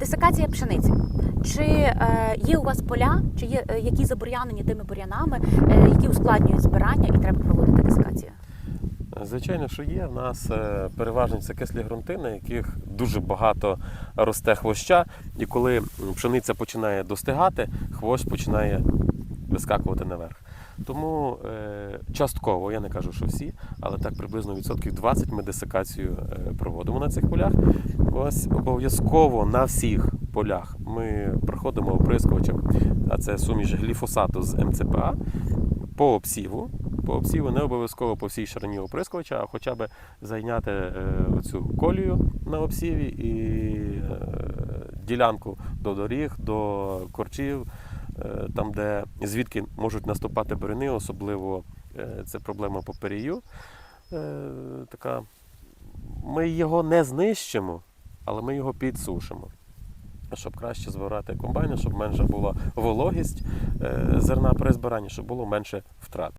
Десикація пшениці. Чи е, є у вас поля, чи є е, які забур'янені тими бур'янами, е, які ускладнюють збирання, і треба проводити десикацію? Звичайно, що є. В нас е, переважно це кислі ґрунти, на яких дуже багато росте хвоща, і коли пшениця починає достигати, хвощ починає вискакувати наверх. Тому е, частково, я не кажу, що всі, але так приблизно відсотків 20 ми десикацію е, проводимо на цих полях. Ось обов'язково на всіх полях ми проходимо оприскувачем, а це суміш гліфосату з МЦПА по обсіву. По обсіву не обов'язково по всій ширині оприскувача, а хоча б зайняти е, цю колію на обсіві і е, ділянку до доріг, до корчів, там, де звідки можуть наступати буряни, особливо е, це проблема по перію. Е, така, ми його не знищимо, але ми його підсушимо. Щоб краще збирати комбайни, щоб менша була вологість е, зерна при збиранні, щоб було менше втрат.